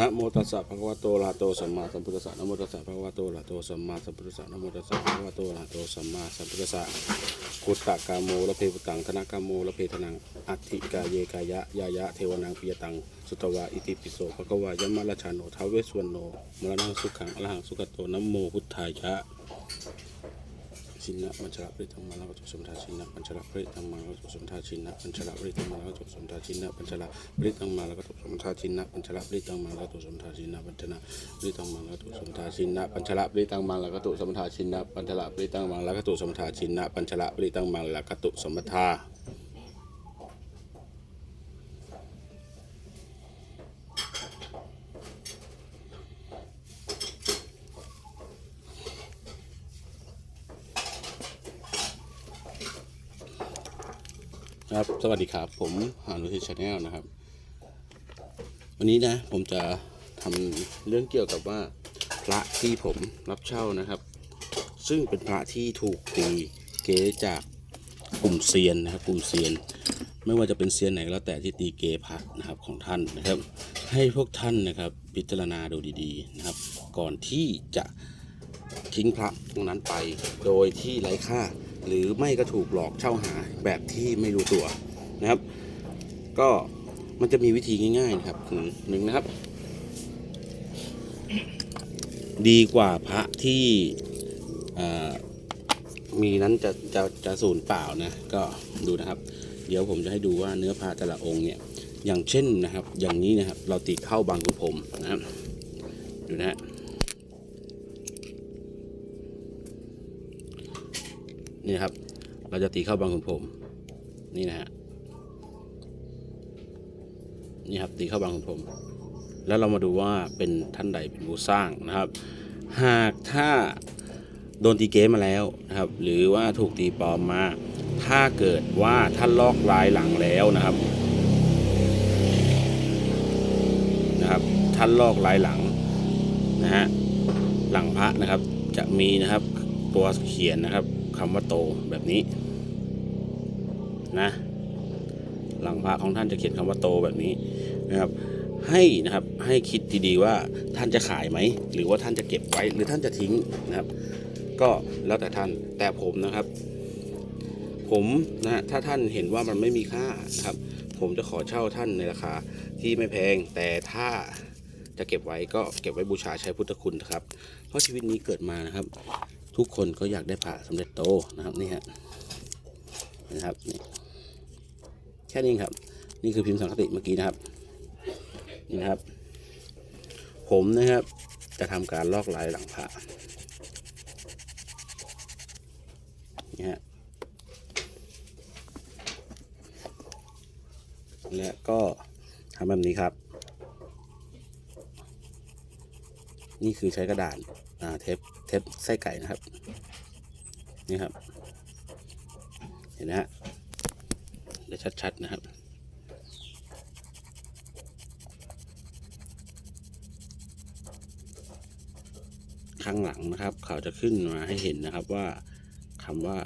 นะโมตัสสะภะคะวะโตอะระหะโตสัมมาสัมพุทธัสสะนะโมตัสสะภะคะวะโตอะระหะโตสัมมาสัมพุทธัสสะนะโมตัสสะภะคะวะโตอะระหะโตสัมมาสัมพุทธัสสะพุทธกามโมละเพปุตังธนกามโมละเพทนังอัตถิกาเยกายะยายะเทวนังปิยตังสุตวะอิติปิโสภะคะวายะมะละชาโนทาวเวสวรรณโนมรณงสุขังอรหังสุขโตนะโมพุทธายะ ชินะปัญชละปริตังมาแล้วก็จบสมทาชินะปัญชละปริตังมาแล้วก็จบสมทาชินะปัญชละปริตังมาแล้วก็จบสมทาชินะปัญชละปริตังมาแล้วก็จบสมทาชินะปัญชละปริตังมาแล้วก็จบสมทาชินะปัญชละปริตังมาแล้วก็จบสมทาชินะปัญชละปริตังมาแล้วก็จบสมทาชินะปัญชละปริตังมาแล้วก็จบสมทาชินะปัญชละปริตังมาแล้วก็จบสมทา ครับ สวัสดีครับ ผมหานุทิชาแนลนะครับ วันนี้นะผมจะทำเรื่องเกี่ยวกับว่าพระที่ผมรับเช่านะครับ ซึ่งเป็นพระที่ถูกตีเกจากกลุ่มเซียนนะครับ กลุ่มเซียน ไม่ว่าจะเป็นเซียนไหนก็แล้วแต่ที่ตีเกพระนะครับของท่านนะครับ ให้พวกท่านนะครับพิจารณาดูดีๆนะครับ ก่อนที่จะทิ้งพระตรงนั้นไปโดยที่ไร้ค่า หรือไม่ก็ถูกหลอกเช่าหาแบบที่ไม่รู้ตัวนะครับ ก็มันจะมีวิธีง่ายๆนะครับคือหนึ่งนะครับ ดีกว่าพระที่มีนั้นจะจะจะสูญเปล่านะก็ดูนะครับ เดี๋ยวผมจะให้ดูว่าเนื้อพระแต่ละองค์เนี่ยอย่างเช่นนะครับ อย่างนี้นะครับ เราตีเข้าบางขุพรมนะครับดูนะฮะ นี่นะครับ เราจะตีเข้าบางขุนพรมนี่นะฮะนี่ครับตีเข้าบางขุนพรมแล้วเรามาดูว่าเป็นท่านใดเป็นผู้สร้างนะครับ หากถ้าโดนตีเกมมาแล้วนะครับ หรือว่าถูกตีปลอมมา ถ้าเกิดว่าท่านลอกลายหลังแล้วนะครับนะครับท่านลอกลายหลังนะฮะหลังพระนะครับจะมีนะครับตัวเขียนนะครับำว่าโตแบบนี้นะหลังพระของท่านจะเขียนคำว่าโตแบบนี้นะครับ ให้นะครับให้คิดดีๆว่าท่านจะขายไหมหรือว่าท่านจะเก็บไว้หรือท่านจะทิ้งนะครับ ก็แล้วแต่ท่านแต่ผมนะครับ ผมนะฮะถ้าท่านเห็นว่ามันไม่มีค่านะครับ ผมจะขอเช่าท่านในราคาที่ไม่แพง แต่ถ้าจะเก็บไว้ก็เก็บไว้บูชาใช้พุทธคุณนะครับ เพราะชีวิตนี้เกิดมานะครับ ทุกคนก็อยากได้พระสำเร็จโตนะครับนี่ฮะนะครับนี่แค่นี้ครับ นี่คือพิมพ์สังคติเมื่อกี้นะครับนี่นะครับ ผมนะครับ จะทำการลอกลายหลังพระนี่ฮะและก็ทำแบบนี้ครับ นี่คือใช้กระดาษอ่าเทป ทปไส้ไก่นะครับ นี่ครับ เห็นไหมฮะเดี๋ยวชัด ๆ นะครับ ข้างหลังนะครับ เขาจะขึ้นมาให้เห็นนะครับว่าคำว่า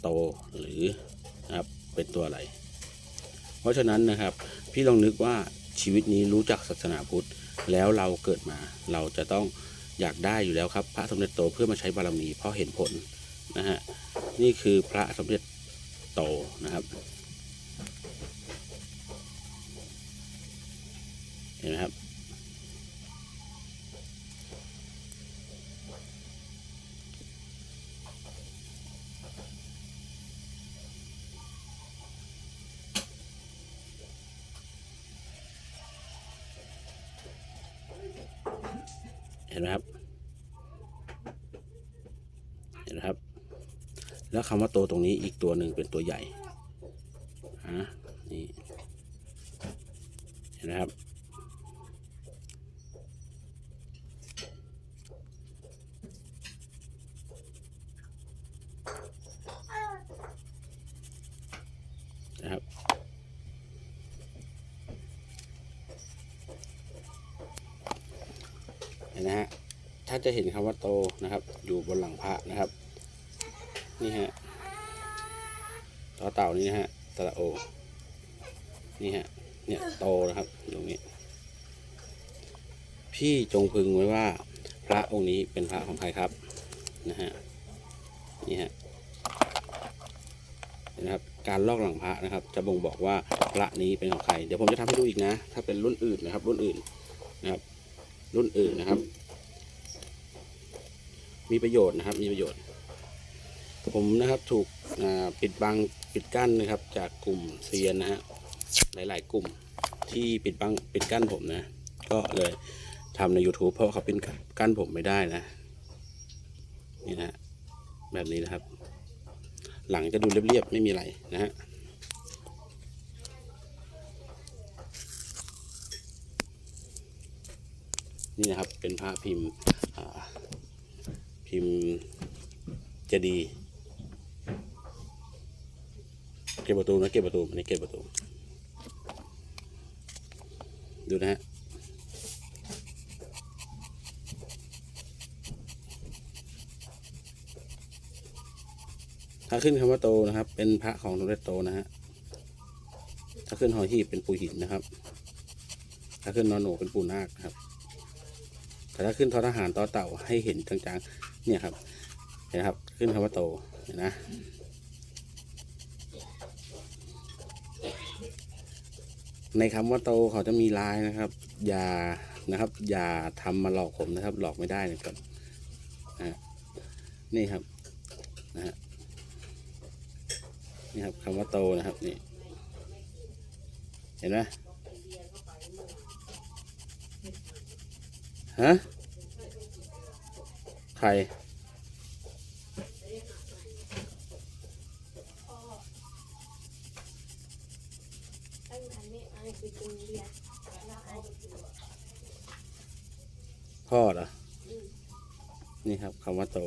โตหรือนะครับเป็นตัวอะไร เพราะฉะนั้นนะครับ พี่ลองนึกว่าชีวิตนี้รู้จักศาสนาพุทธ แล้วเราเกิดมาเราจะต้อง อยากได้อยู่แล้วครับ พระสมเด็จโตเพื่อมาใช้บารมีเพราะเห็นผลนะฮะนี่คือพระสมเด็จโตนะครับเห็นไหมครับ เห็นไหมครับ เห็นไหมครับ แล้วคำว่าโตตรงนี้อีกตัวหนึ่งเป็นตัวใหญ่ฮะนี่ เห็นไหมครับนะครับ เห็นนะฮะ ถ้า จะเห็นคำว่าโตนะครับ อยู่บนหลังพระนะครับ นี่ฮะต่อเต่านี่ฮะตะโอ นี่ฮะ เนี่ยโตนะครับอยู่ตรงนี้ พี่จงพึงไว้ว่า พระองค์นี้เป็นพระของใครครับ นะฮะ นี่ฮะนะครับ การลอกหลังพระนะครับ จะบ่งบอกว่าพระนี้เป็นของใคร เดี๋ยวผมจะทำให้ดูอีกนะ ถ้าเป็นรุ่นอื่นนะครับ รุ่นอื่นนะครับ รุ่นอื่นนะครับ มีประโยชน์นะครับ มีประโยชน์ ผมนะครับถูกปิดบังปิดกั้นนะครับ จากกลุ่มเซียนนะฮะหลาย ๆ กลุ่มที่ปิดบังปิดกั้นผมนะ ก็เลยทำใน YouTube เพราะเขาปิดกั้นผมไม่ได้นะ นี่นะแบบนี้นะครับ หลังจะดูเรียบ ๆ ไม่มีอะไรนะฮะนี่นะครับเป็นพระพิมพ์อ่า พิมพ์เจดี เก็บประตูนะเก็บประตูอันนี้เก็บประตู ดูนะฮะถ้าขึ้นคำว่าโตนะครับ เป็นพระของสมเด็จโตนะฮะถ้าขึ้นหอหีบเป็นปูหินนะครับ ถ้าขึ้นนอนหนูเป็นปูนาคครับแต่ถ้าขึ้นทอทหารต่อเต่าให้เห็นจางๆ เนี่ยครับเห็นครับขึ้นคำว่าโตเห็นนะในคำว่าโตเขาจะมีลายนะครับ อย่านะครับ อย่าทำมาหลอกผมนะครับ หลอกไม่ได้นะครับนะนี่ครับนะฮะนี่ครับคำว่าโตนะครับนี่เห็นไหมฮะ ไม่ไอคือกินเบียร์แล้วไอพ่อเหรอ นี่ครับคำว่าโต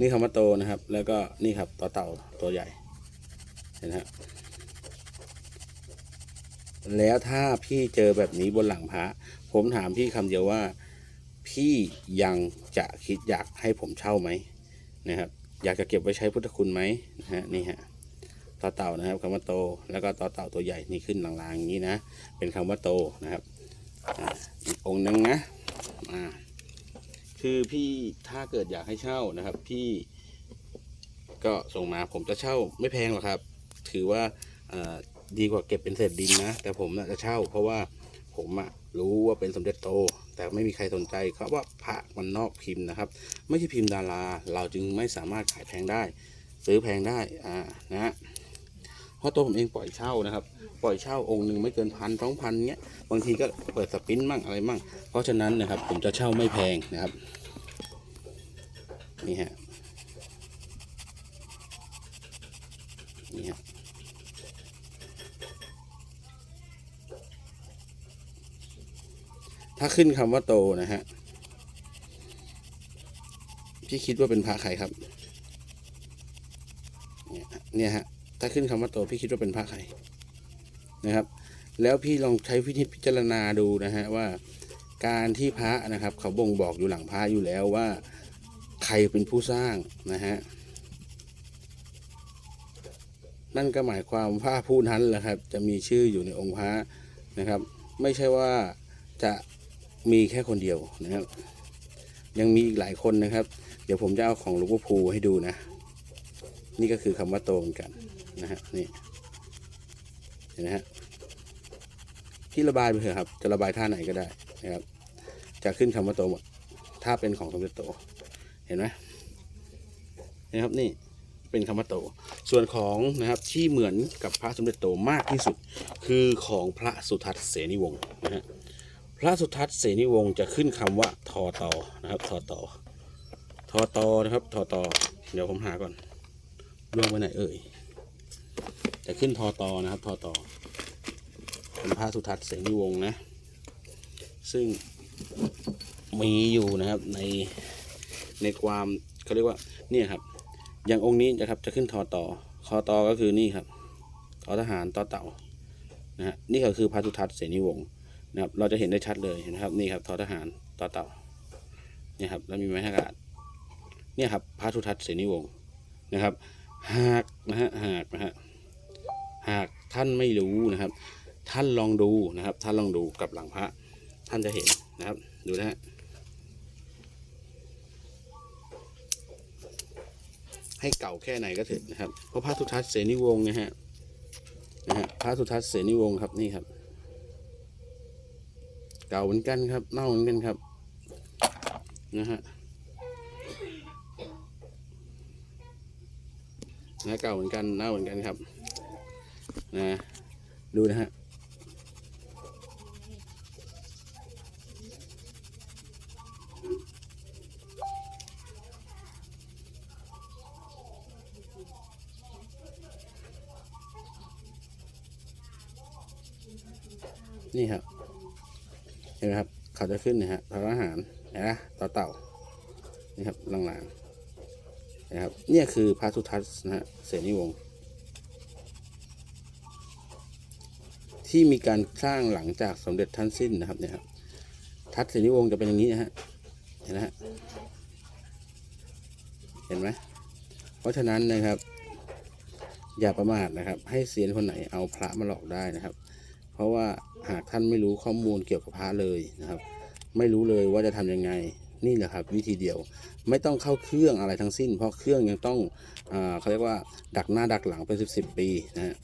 นี่คำว่าโตนะครับ แล้วก็นี่ครับต่อเต่าตัวใหญ่ เห็นไหมฮะแล้วถ้าพี่เจอแบบนี้บนหลังพระผมถามพี่คำเดียวว่า พี่ยังจะคิดอยากให้ผมเช่าไหมนะครับอยากจะเก็บไว้ใช้พุทธคุณไหมนะฮะนี่ฮะต่อเต่านะครับคำว่าโต แล้วก็ต่อเต่าตัวใหญ่นี่ขึ้นลางๆอย่างนี้นะ เป็นคำว่าโตนะครับอีกองค์หนึงนะอ่าคือพี่ถ้าเกิดอยากให้เช่านะครับ พี่ก็ส่งมาผมจะเช่าไม่แพงหรอกครับ ถือว่าดีกว่าเก็บเป็นเศษดินนะ แต่ผมนะจะเช่า เพราะว่าผมอะรู้ว่าเป็นสมเด็จโต แต่ไม่มีใครสนใจเพราะว่าพระมันนอกพิมพ์นะครับ ไม่ใช่พิมพ์ดารา เราจึงไม่สามารถขายแพงได้ ซื้อแพงได้อ่านะฮะเพราะตัวผมเองปล่อยเช่านะครับ ปล่อยเช่าองค์หนึ่งไม่เกินพันสองพันเงี้ยบางทีก็เปิดสปินมั่งอะไรมั่ง เพราะฉะนั้นนะครับผมจะเช่าไม่แพงนะครับนี่ฮะนี่ฮะ ถ้าขึ้นคำว่าโตนะฮะ พี่คิดว่าเป็นพระใครครับ เนี่ยฮะ ถ้าขึ้นคำว่าโตพี่คิดว่าเป็นพระใครนะครับ แล้วพี่ลองใช้วิธีพิจารณาดูนะฮะว่า การที่พระนะครับ เขาบ่งบอกอยู่หลังพระอยู่แล้วว่า ใครเป็นผู้สร้างนะฮะนั่นก็หมายความว่าผู้นั้นแหละครับ จะมีชื่ออยู่ในองค์พระนะครับ ไม่ใช่ว่าจะ มีแค่คนเดียวนะครับ ยังมีอีกหลายคนนะครับ เดี๋ยวผมจะเอาของหลวงพ่อภูให้ดูนะ นี่ก็คือคำว่าโตเหมือนกันนะฮะนี่เห็นไหมฮะที่ระบายไปเถอะครับ จะระบายท่าไหนก็ได้นะครับ จะขึ้นคำว่าโตหมดถ้าเป็นของสมเด็จโต เห็นไหมนะครับนี่เป็นคำว่าโต ส่วนของนะครับที่เหมือนกับพระสมเด็จโตมากที่สุด คือของพระสุทัศน์เสนิวงศ์นะฮะ พระสุทัศน์เสนิวงศ์จะขึ้นคำว่าทอตอนะครับทอตอทอตอนะครับทอตอเดี๋ยวผมหาก่อนล่วงไปไหนเอ่ยจะขึ้นทอตอนะครับทอตอเป็นพระสุทัศน์เสนิวงศ์นะ ซึ่งมีอยู่นะครับในในความเขาเรียกว่าเนี่ยครับ อย่างองค์นี้นะครับจะขึ้นทอตอคอตอก็คือนี่ครับทอทหารต่อเต่านะฮะนี่ก็คือพระสุทัศน์เสนีวงศ์ นะครับเราจะเห็นได้ชัดเลยนะครับ นี่ครับทอทหารต่อเต่าเนี่ยครับ แล้วมีไม้อากาศเนี่ยครับพระสุทัศน์เสนีวงศ์นะครับ หากนะฮะหากนะฮะหากท่านไม่รู้นะครับ ท่านลองดูนะครับ ท่านลองดูกับหลังพระ ท่านจะเห็นนะครับ ดูนะฮะให้เก่าแค่ไหนก็เถอะนะครับ เพราะพระสุทัศน์เสนีวงศ์นะฮะนะฮะพระสุทัศน์เสนีวงศ์ครับนี่ครับ เก่าเหมือนกันครับ เน่าเหมือนกันครับ นะฮะนะเก่าเหมือนกันเน่าเหมือนกันครับ นะ ดูนะฮะนี่ครับ เห็นไหมครับเขาจะขึ้นนะฮะทอทหารนไหมต่อเต่านี่ครับหลังๆนะครับเนี่ยคือพระสุทัศน์นะฮะเสนีวงศ์ที่มีการสร้างหลังจากสมเด็จท่านสิ้นนะครับเนี่ยครับทัศเสนีวงศ์จะเป็นอย่างนี้นะฮะเห็นไหมฮะเห็นไหมเพราะฉะนั้นนะครับ อย่าประมาทนะครับ ให้เซียนคนไหนเอาพระมาหลอกได้นะครับ เพราะว่าหากท่านไม่รู้ข้อมูลเกี่ยวกับพระเลยนะครับ ไม่รู้เลยว่าจะทำยังไงนี่แหละครับ วิธีเดียวไม่ต้องเข้าเครื่องอะไรทั้งสิ้น เพราะเครื่องยังต้องอเขาเรียกว่าดักหน้าดักหลังเป็นสิบสิบปีนะฮะ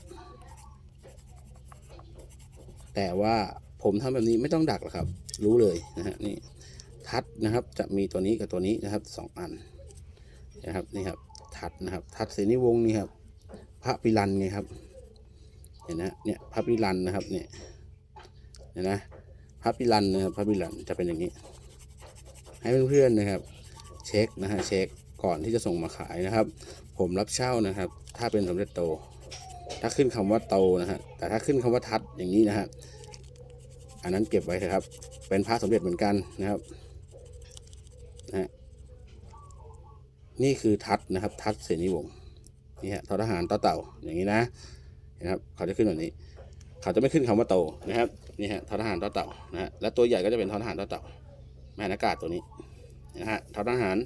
แต่ว่าผมทำแบบนี้ไม่ต้องดักหรอกครับ รู้เลยนะฮะนี่ทัดนะครับจะมีตัวนี้กับตัวนี้นะครับสองอันนะครับนี่ครับทัดนะครับ ทัดเสนีวงศ์นี่ครับ พระปิรันไงครับ เห็นนะเนี่ยพระปิรันนะครับเนี่ยเห็นนะพระปิรันนะครับพระปิรันจะเป็นอย่างนี้ ให้เพื่อนๆนะครับ เช็คนะฮะเช็คก่อนที่จะส่งมาขายนะครับ ผมรับเช่านะครับ ถ้าเป็นสำเร็จโต ถ้าขึ้นคำว่าโตนะฮะแต่ถ้าขึ้นคำว่าทัดอย่างนี้นะฮะอันนั้นเก็บไว้เถอะครับ เป็นพระสมเด็จเหมือนกันนะครับนะฮะนี่คือทัดนะครับ ทัดเสนีวงศ์นี่ฮะทอทหารต่อเต่าอย่างนี้นะ นะครับเขาจะขึ้นแบบนี้ เขาจะไม่ขึ้นคำว่าโตนะครับนี่ฮะทอทหารต่อเต่านะฮะและตัวใหญ่ก็จะเป็นทอทหารต่อเต่าแม่นากาศตัวนี้นะฮะทอทหาร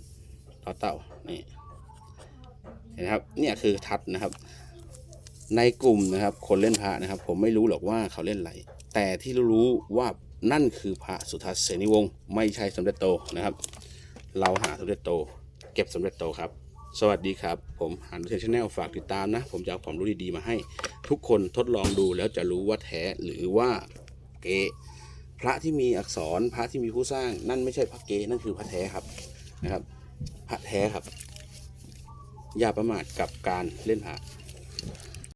ต่อเต่านี่เห็นไหมครับเนี่ยคือทัดนะครับ ในกลุ่มนะครับ คนเล่นพระนะครับ ผมไม่รู้หรอกว่าเขาเล่นอะไรแต่ที่รู้ว่านั่นคือพระสุทัศน์เสนีวงศ์ไม่ใช่สมเด็จโตนะครับ เราหาสมเด็จโต เก็บสมเด็จโตครับ สวัสดีครับ ผมหานุเทชแนลฝากติดตามนะ ผมจะเอาความรู้ดีๆมาให้ทุกคนทดลองดูแล้วจะรู้ว่าแท้หรือว่าเกพระที่มีอักษรพระที่มีผู้สร้าง นั่นไม่ใช่พระเกนั่นคือพระแท้ครับนะครับ พระแท้ครับ อย่าประมาทกับการเล่นพระ